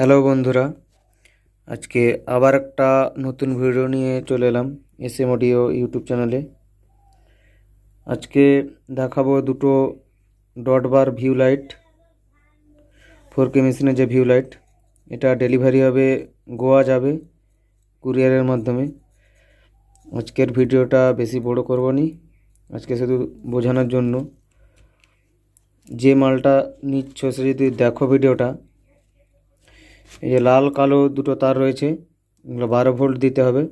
Hello বন্ধুরা, আজকে আবার একটা নতুন ভিডিও নিয়ে চলে এলাম এস এম অডিও ইউটিউব চ্যানেলে। আজকে দেখাবো দুটো dot bar view light four K মেশিনের যে ভিউ লাইট, এটা ডেলিভারি হবে গোয়া যাবে কুরিয়ারের মাধ্যমে। আজকের ভিডিওটা বেশি বড় করব নি, আজকে শুধু বোঝানোর জন্য। যে মালটা নিচ্ছ সে যদি দেখো ভিডিওটা এই যে লাল, কালো দুটো তার রয়েছে, এগুলো বারো ভোল্ট দিতে হবে।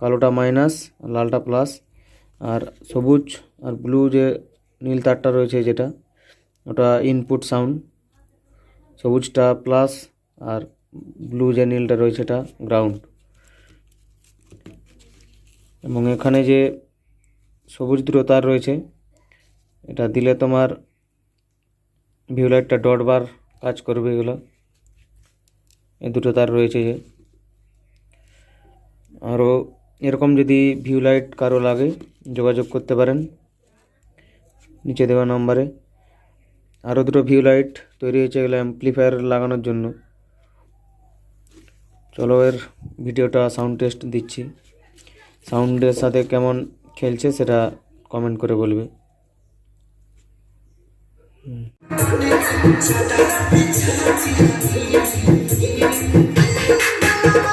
কালোটা মাইনাস, লালটা প্লাস, আর সবুজ আর ব্লু যে নীল তারটা রয়েছে যেটা, ওটা ইনপুট সাউন্ড সবুজটা প্লাস আর ব্লু যে নীলটা রয়েছে এটা গ্রাউন্ড এবং এখানে যে সবুজ দুটো তার রয়েছে, এটা দিলে তোমার ভিউ লাইটটা ডট বার কাজ করবে এগুলো। দুটো তার রয়েছে। আরও এরকম যদি ভিউ লাইট কারও লাগে, যোগাযোগ করতে পারেন নিচে দেওয়া নম্বরে। আরও দুটো ভিউ লাইট তৈরি হয়েছে এগুলো অ্যাম্প্লিফায়ার লাগানোর জন্য। চলো এর ভিডিওটা সাউন্ড টেস্ট দিচ্ছি। সাউন্ডের সাথে কেমন খেলছে সেটা কমেন্ট করে বলবে।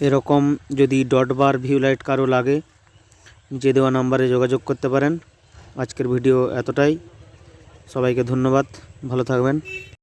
এরকম যদি ডট বার ভিউ লাইট কারও লাগে নিচে দেওয়া নাম্বারে যোগাযোগ করতে পারেন। আজকের ভিডিও এতটাই। সবাইকে ধন্যবাদ। ভালো থাকবেন।